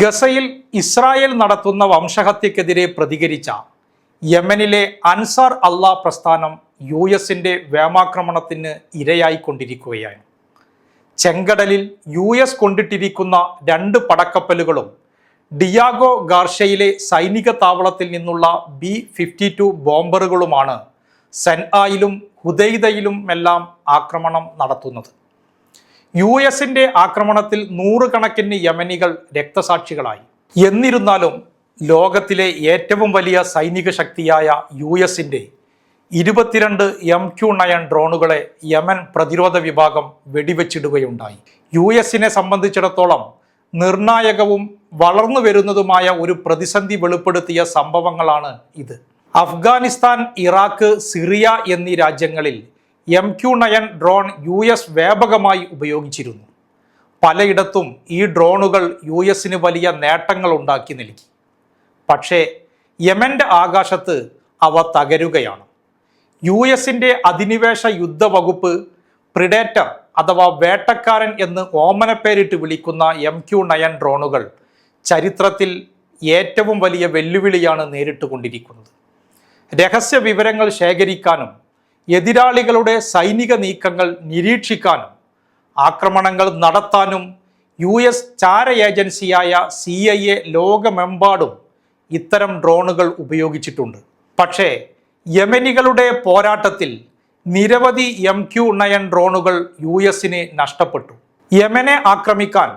ഗസയിൽ ഇസ്രായേൽ നടത്തുന്ന വംശഹത്യക്കെതിരെ പ്രതികരിച്ച യമനിലെ അൻസാർ അള്ളാ പ്രസ്ഥാനം യു എസിന്റെ വ്യോമാക്രമണത്തിന് ഇരയായിക്കൊണ്ടിരിക്കുകയാണ്. ചെങ്കടലിൽ യു എസ് കൊണ്ടിട്ടിരിക്കുന്ന രണ്ട് പടക്കപ്പലുകളും ഡിയാഗോ ഗാർഷയിലെ സൈനിക താവളത്തിൽ നിന്നുള്ള ബി ഫിഫ്റ്റി ടു ബോംബറുകളുമാണ് സെൻആയിലും ഹുദൈദയിലും എല്ലാം ആക്രമണം നടത്തുന്നത്. യു എസിന്റെ ആക്രമണത്തിൽ നൂറുകണക്കിന് യമനികൾ രക്തസാക്ഷികളായി. എന്നിരുന്നാലും ലോകത്തിലെ ഏറ്റവും വലിയ സൈനിക ശക്തിയായ യു എസിന്റെ ഇരുപത്തിരണ്ട് എം ക്യു നയൻ ഡ്രോണുകളെ യമൻ പ്രതിരോധ വിഭാഗം വെടിവെച്ചിടുകയുണ്ടായി. യു എസിനെ സംബന്ധിച്ചിടത്തോളം നിർണായകവും വളർന്നു വരുന്നതുമായ ഒരു പ്രതിസന്ധി വെളിപ്പെടുത്തിയ സംഭവങ്ങളാണ് ഇത്. അഫ്ഗാനിസ്ഥാൻ ഇറാഖ് സിറിയ എന്നീ രാജ്യങ്ങളിൽ M Q nine drone U S വ്യാപകമായി ഉപയോഗിച്ചിരുന്നു. പലയിടത്തും ഈ ഡ്രോണുകൾ യു എസിന് വലിയ നേട്ടങ്ങൾ ഉണ്ടാക്കി നൽകി. പക്ഷേ യമന്റെ ആകാശത്ത് അവ തകരുകയാണ്. യു എസിന്റെ അധിനിവേശ യുദ്ധവകുപ്പ് പ്രിഡേറ്റർ അഥവാ വേട്ടക്കാരൻ എന്ന് ഓമന പേരിട്ട് വിളിക്കുന്ന എം ക്യു നയൻ ഡ്രോണുകൾ ചരിത്രത്തിൽ ഏറ്റവും വലിയ വെല്ലുവിളിയാണ് നേരിട്ടുകൊണ്ടിരിക്കുന്നത്. രഹസ്യ വിവരങ്ങൾ ശേഖരിക്കാനും എതിരാളികളുടെ സൈനിക നീക്കങ്ങൾ നിരീക്ഷിക്കാനും ആക്രമണങ്ങൾ നടത്താനും യു എസ് ചാര ഏജൻസിയായ സി ഐ എ ലോകമെമ്പാടും ഇത്തരം ഡ്രോണുകൾ ഉപയോഗിച്ചിട്ടുണ്ട്. പക്ഷേ യമനികളുടെ പോരാട്ടത്തിൽ നിരവധി എം ക്യു നയൻ ഡ്രോണുകൾ യു എസിന് നഷ്ടപ്പെട്ടു. യമനെ ആക്രമിക്കാൻ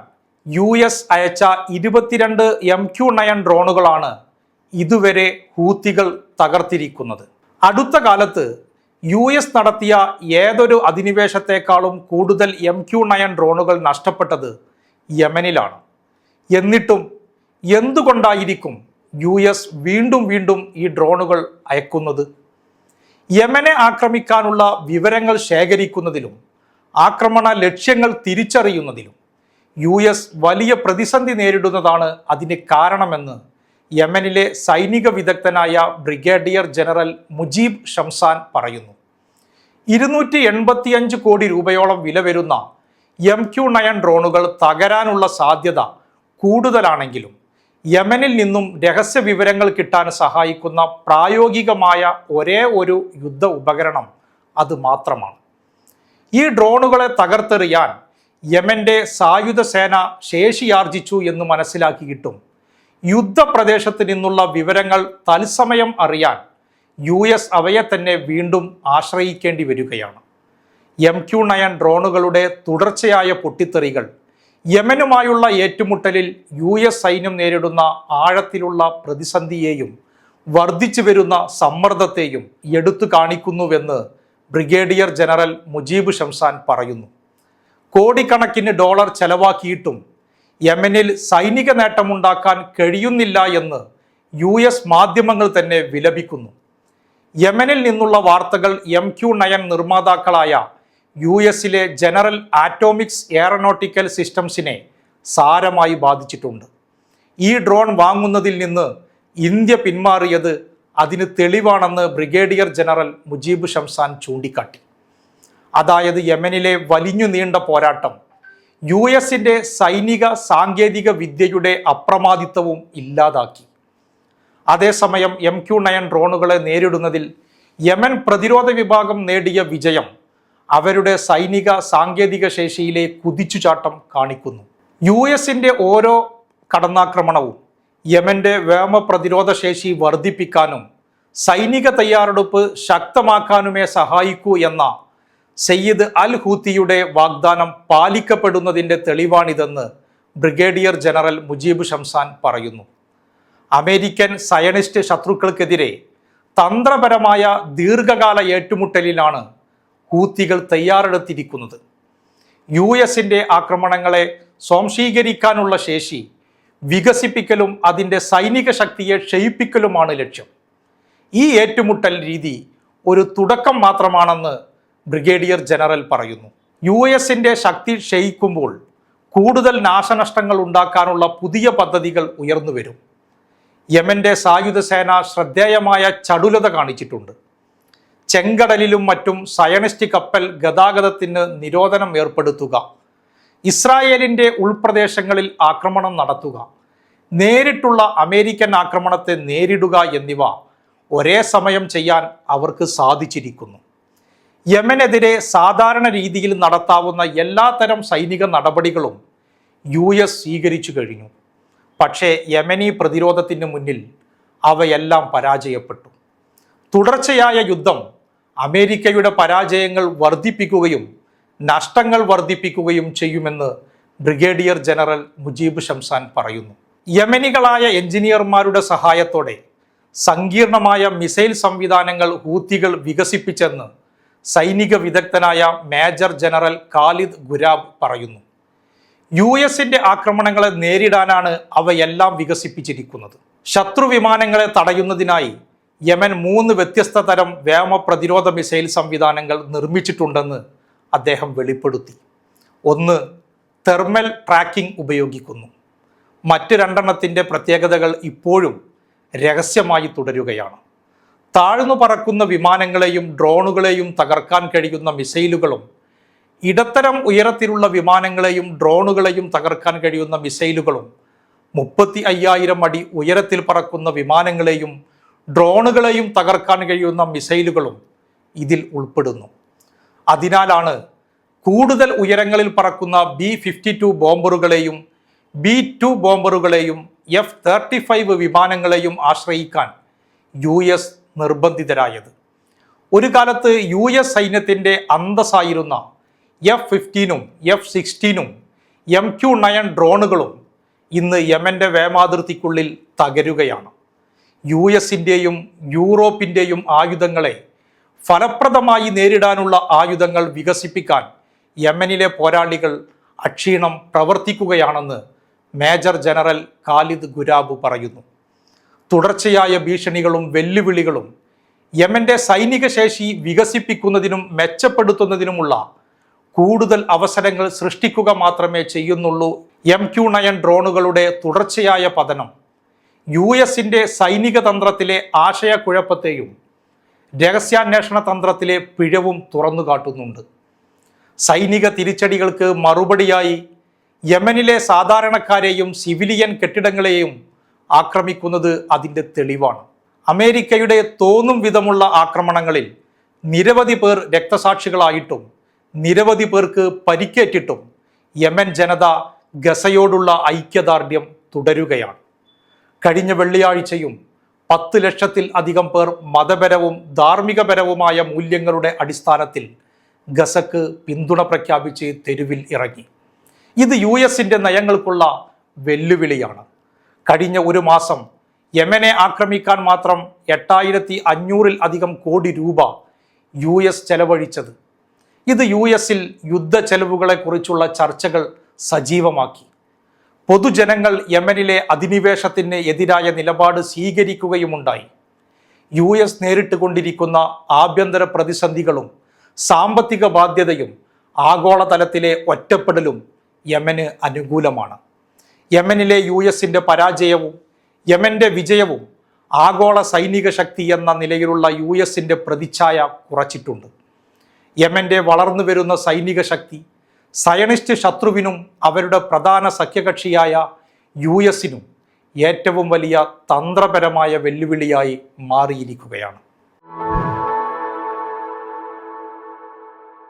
യു എസ് അയച്ച ഇരുപത്തിരണ്ട് എം ക്യു നയൻ ഡ്രോണുകളാണ് ഇതുവരെ ഹൂത്തികൾ തകർത്തിരിക്കുന്നത്. അടുത്ത കാലത്ത് യു എസ് നടത്തിയ ഏതൊരു അധിനിവേശത്തെക്കാളും കൂടുതൽ എം ക്യു നയൻ ഡ്രോണുകൾ നഷ്ടപ്പെട്ടത് യമനിലാണ്. എന്നിട്ടും എന്തുകൊണ്ടായിരിക്കും യു എസ് വീണ്ടും വീണ്ടും ഈ ഡ്രോണുകൾ അയക്കുന്നത്? യമനെ ആക്രമിക്കാനുള്ള വിവരങ്ങൾ ശേഖരിക്കുന്നതിലും ആക്രമണ ലക്ഷ്യങ്ങൾ തിരിച്ചറിയുന്നതിലും യു എസ് വലിയ പ്രതിസന്ധി നേരിടുന്നതാണ് അതിന് കാരണമെന്ന് യമനിലെ സൈനിക വിദഗ്ധനായ ബ്രിഗേഡിയർ ജനറൽ മുജീബ് ഷംസാൻ പറയുന്നു. ഇരുന്നൂറ്റി എൺപത്തിയഞ്ച് കോടി രൂപയോളം വില വരുന്ന എം ക്യു നയൻ ഡ്രോണുകൾ തകരാനുള്ള സാധ്യത കൂടുതലാണെങ്കിലും യമനിൽ നിന്നും രഹസ്യ വിവരങ്ങൾ കിട്ടാൻ സഹായിക്കുന്ന പ്രായോഗികമായ ഒരേ ഒരു യുദ്ധ ഉപകരണം അത് മാത്രമാണ്. ഈ ഡ്രോണുകളെ തകർത്തെറിയാൻ യമന്റെ സായുധ സേന ശേഷിയാർജിച്ചു എന്ന് മനസ്സിലാക്കിയിട്ടും യുദ്ധപ്രദേശത്ത് നിന്നുള്ള വിവരങ്ങൾ തത്സമയം അറിയാൻ യു എസ് അവയെ തന്നെ വീണ്ടും ആശ്രയിക്കേണ്ടി വരികയാണ്. എം ക്യു നയൻ ഡ്രോണുകളുടെ തുടർച്ചയായ പൊട്ടിത്തെറികൾ യമനുമായുള്ള ഏറ്റുമുട്ടലിൽ യു എസ് സൈന്യം നേരിടുന്ന ആഴത്തിലുള്ള പ്രതിസന്ധിയെയും വർദ്ധിച്ചു വരുന്ന സമ്മർദ്ദത്തെയും എടുത്തു കാണിക്കുന്നുവെന്ന് ബ്രിഗേഡിയർ ജനറൽ മുജീബ് ഷംസാൻ പറയുന്നു. കോടിക്കണക്കിന് ഡോളർ ചെലവാക്കിയിട്ടും യമനിൽ സൈനിക നേട്ടമുണ്ടാക്കാൻ കഴിയുന്നില്ല എന്ന് യു എസ് മാധ്യമങ്ങൾ തന്നെ വിലപിക്കുന്നു. യമനിൽ നിന്നുള്ള വാർത്തകൾ എം ക്യു നയൻ നിർമ്മാതാക്കളായ യു എസിലെ ജനറൽ ആറ്റോമിക്സ് എയറോനോട്ടിക്കൽ സിസ്റ്റംസിനെ സാരമായി ബാധിച്ചിട്ടുണ്ട്. ഈ ഡ്രോൺ വാങ്ങുന്നതിൽ നിന്ന് ഇന്ത്യ പിന്മാറിയത് അതിന് തെളിവാണെന്ന് ബ്രിഗേഡിയർ ജനറൽ മുജീബ് ഷംസാൻ ചൂണ്ടിക്കാട്ടി. അതായത് യമനിലെ വലിഞ്ഞു നീണ്ട പോരാട്ടം യു എസിന്റെ സൈനിക സാങ്കേതിക വിദ്യയുടെ അപ്രമാദിത്വവും ഇല്ലാതാക്കി. അതേസമയം എം ക്യു നയൻ ഡ്രോണുകളെ നേരിടുന്നതിൽ യമൻ പ്രതിരോധ വിഭാഗം നേടിയ വിജയം അവരുടെ സൈനിക സാങ്കേതിക ശേഷിയിലെ കുതിച്ചുചാട്ടം കാണിക്കുന്നു. യു എസിന്റെ ഓരോ കടന്നാക്രമണവും യമന്റെ വ്യോമ പ്രതിരോധ ശേഷി വർദ്ധിപ്പിക്കാനും സൈനിക തയ്യാറെടുപ്പ് ശക്തമാക്കാനുമേ സഹായിക്കൂ എന്ന സയ്യിദ് അൽ ഹൂത്തിയുടെ വാഗ്ദാനം പാലിക്കപ്പെടുന്നതിന്റെ തെളിവാണിതെന്ന് ബ്രിഗേഡിയർ ജനറൽ മുജീബ് ഷംസാൻ പറയുന്നു. അമേരിക്കൻ സയനിസ്റ്റ് ശത്രുക്കൾക്കെതിരെ തന്ത്രപരമായ ദീർഘകാല ഏറ്റുമുട്ടലിലാണ് ഹൂത്തികൾ തയ്യാറെടുത്തിരിക്കുന്നത്. യു എസിന്റെ ആക്രമണങ്ങളെ സ്വാംശീകരിക്കാനുള്ള ശേഷി വികസിപ്പിക്കലും അതിന്റെ സൈനിക ശക്തിയെ ക്ഷയിപ്പിക്കലുമാണ് ലക്ഷ്യം. ഈ ഏറ്റുമുട്ടൽ രീതി ഒരു തുടക്കം മാത്രമാണെന്ന് ബ്രിഗേഡിയർ ജനറൽ പറയുന്നു. യു എസിന്റെ ശക്തി ക്ഷയിക്കുമ്പോൾ കൂടുതൽ നാശനഷ്ടങ്ങൾ ഉണ്ടാക്കാനുള്ള പുതിയ പദ്ധതികൾ ഉയർന്നു വരും. യമന്റെ സായുധ സേന ശ്രദ്ധേയമായ ചടുലത കാണിച്ചിട്ടുണ്ട്. ചെങ്കടലിലും മറ്റും സയണിസ്റ്റ് കപ്പൽ ഗതാഗതത്തിന് നിരോധനം ഏർപ്പെടുത്തുക. ഇസ്രായേലിന്റെ ഉൾപ്രദേശങ്ങളിൽ ആക്രമണം നടത്തുക. നേരിട്ടുള്ള അമേരിക്കൻ ആക്രമണത്തെ നേരിടുക എന്നിവ ഒരേ സമയം ചെയ്യാൻ അവർക്ക് സാധിച്ചിരിക്കുന്നു. യമനെതിരെ സാധാരണ രീതിയിൽ നടത്താവുന്ന എല്ലാത്തരം സൈനിക നടപടികളും യു എസ് സ്വീകരിച്ചു കഴിഞ്ഞു. പക്ഷേ യമനി പ്രതിരോധത്തിന് മുന്നിൽ അവയെല്ലാം പരാജയപ്പെട്ടു. തുടർച്ചയായ യുദ്ധം അമേരിക്കയുടെ പരാജയങ്ങൾ വർദ്ധിപ്പിക്കുകയും നഷ്ടങ്ങൾ വർദ്ധിപ്പിക്കുകയും ചെയ്യുമെന്ന് ബ്രിഗേഡിയർ ജനറൽ മുജീബ് ഷംസാൻ പറയുന്നു. യമനികളായ എഞ്ചിനീയർമാരുടെ സഹായത്തോടെ സങ്കീർണമായ മിസൈൽ സംവിധാനങ്ങൾ ഹൂത്തികൾ വികസിപ്പിച്ചെന്ന് സൈനിക വിദഗ്ധനായ മേജർ ജനറൽ ഖാലിദ് ഗുരാബ് പറയുന്നു. യു എസിന്റെ ആക്രമണങ്ങളെ നേരിടാനാണ് അവയെല്ലാം വികസിപ്പിച്ചിരിക്കുന്നത്. ശത്രു വിമാനങ്ങളെ തടയുന്നതിനായി യമൻ മൂന്ന് വ്യത്യസ്ത തരം വ്യോമ പ്രതിരോധ മിസൈൽ സംവിധാനങ്ങൾ നിർമ്മിച്ചിട്ടുണ്ടെന്ന് അദ്ദേഹം വെളിപ്പെടുത്തി. ഒന്ന് തെർമൽ ട്രാക്കിംഗ് ഉപയോഗിക്കുന്നു. മറ്റ് രണ്ടെണ്ണത്തിന്റെ പ്രത്യേകതകൾ ഇപ്പോഴും രഹസ്യമായി തുടരുകയാണ്. താഴ്ന്നു പറക്കുന്ന വിമാനങ്ങളെയും ഡ്രോണുകളെയും തകർക്കാൻ കഴിയുന്ന മിസൈലുകളും ഇടത്തരം ഉയരത്തിലുള്ള വിമാനങ്ങളെയും ഡ്രോണുകളെയും തകർക്കാൻ കഴിയുന്ന മിസൈലുകളും മുപ്പത്തി അയ്യായിരം അടി ഉയരത്തിൽ പറക്കുന്ന വിമാനങ്ങളെയും ഡ്രോണുകളെയും തകർക്കാൻ കഴിയുന്ന മിസൈലുകളും ഇതിൽ ഉൾപ്പെടുന്നു. അതിനാലാണ് കൂടുതൽ ഉയരങ്ങളിൽ പറക്കുന്ന ബി ഫിഫ്റ്റി ടു ബോംബറുകളെയും ബി ടു ബോംബറുകളെയും എഫ് തേർട്ടി ഫൈവ് വിമാനങ്ങളെയും ആശ്രയിക്കാൻ യു എസ് നിർബന്ധിതരായത്. ഒരു കാലത്ത് യു എസ് സൈന്യത്തിന്റെ അന്തസ്സായിരുന്ന എഫ് ഫിഫ്റ്റീനും എഫ് സിക്സ്റ്റീനും എം ക്യു നയൻ ഡ്രോണുകളും ഇന്ന് യമന്റെ വേമാതിർത്തിക്കുള്ളിൽ തകരുകയാണ്. യു എസിന്റെയും യൂറോപ്പിന്റെയും ആയുധങ്ങളെ ഫലപ്രദമായി നേരിടാനുള്ള ആയുധങ്ങൾ വികസിപ്പിക്കാൻ യമനിലെ പോരാളികൾ അക്ഷീണം പ്രവർത്തിക്കുകയാണെന്ന് മേജർ ജനറൽ ഖാലിദ് ഗുരാബ് പറയുന്നു. തുടർച്ചയായ ഭീഷണികളും വെല്ലുവിളികളും യമന്റെ സൈനിക ശേഷി വികസിപ്പിക്കുന്നതിനും മെച്ചപ്പെടുത്തുന്നതിനുമുള്ള കൂടുതൽ അവസരങ്ങൾ സൃഷ്ടിക്കുക മാത്രമേ ചെയ്യുന്നുള്ളൂ എം ക്യു നയൻ ഡ്രോണുകളുടെ തുടർച്ചയായ പതനം. യു എസിന്റെ സൈനിക തന്ത്രത്തിലെ ആശയക്കുഴപ്പത്തെയും രഹസ്യാന്വേഷണ തന്ത്രത്തിലെ പിഴവും തുറന്നു കാട്ടുന്നുണ്ട്. സൈനിക തിരിച്ചടികൾക്ക് മറുപടിയായി യമനിലെ സാധാരണക്കാരെയും സിവിലിയൻ കെട്ടിടങ്ങളെയും ആക്രമിക്കുന്നത് അതിന്റെ തെളിവാണ്. അമേരിക്കയുടെ തോന്നും വിധമുള്ള ആക്രമണങ്ങളിൽ നിരവധി പേർ രക്തസാക്ഷികളായിട്ടും നിരവധി പേർക്ക് പരിക്കേറ്റിട്ടും യമൻ ജനത ഗസയോടുള്ള ഐക്യദാർഢ്യം തുടരുകയാണ്. കഴിഞ്ഞ വെള്ളിയാഴ്ചയും പത്ത് ലക്ഷത്തിൽ അധികം പേർ മതപരവും ധാർമ്മികപരവുമായ മൂല്യങ്ങളുടെ അടിസ്ഥാനത്തിൽ ഗസക്ക് പിന്തുണ പ്രഖ്യാപിച്ച് തെരുവിൽ ഇറങ്ങി. ഇത് യു എസിന്റെ നയങ്ങൾക്കുള്ള വെല്ലുവിളിയാണ്. കഴിഞ്ഞ ഒരു മാസം യമനെ ആക്രമിക്കാൻ മാത്രം എട്ടായിരത്തി അഞ്ഞൂറിൽ അധികം കോടി രൂപ യു എസ് ചെലവഴിച്ചത്. ഇത് യു എസിൽ യുദ്ധ ചെലവുകളെക്കുറിച്ചുള്ള ചർച്ചകൾ സജീവമാക്കി. പൊതുജനങ്ങൾ യമനിലെ അധിനിവേശത്തിന് എതിരായ നിലപാട് സ്വീകരിക്കുകയുമുണ്ടായി. യു എസ് നേരിട്ട് കൊണ്ടിരിക്കുന്ന ആഭ്യന്തര പ്രതിസന്ധികളും സാമ്പത്തിക ബാധ്യതയും ആഗോളതലത്തിലെ ഒറ്റപ്പെടലും യമന് അനുകൂലമാണ്. യമനിലെ യു എസിന്റെ പരാജയവും യമന്റെ വിജയവും ആഗോള സൈനിക ശക്തി എന്ന നിലയിലുള്ള യു എസിന്റെ പ്രതിച്ഛായ കുറച്ചിട്ടുണ്ട്. യമന്റെ വളർന്നു വരുന്ന സൈനിക ശക്തി സയണിസ്റ്റ് ശത്രുവിനും അവരുടെ പ്രധാന സഖ്യകക്ഷിയായ യു എസിനും ഏറ്റവും വലിയ തന്ത്രപരമായ വെല്ലുവിളിയായി മാറിയിരിക്കുകയാണ്.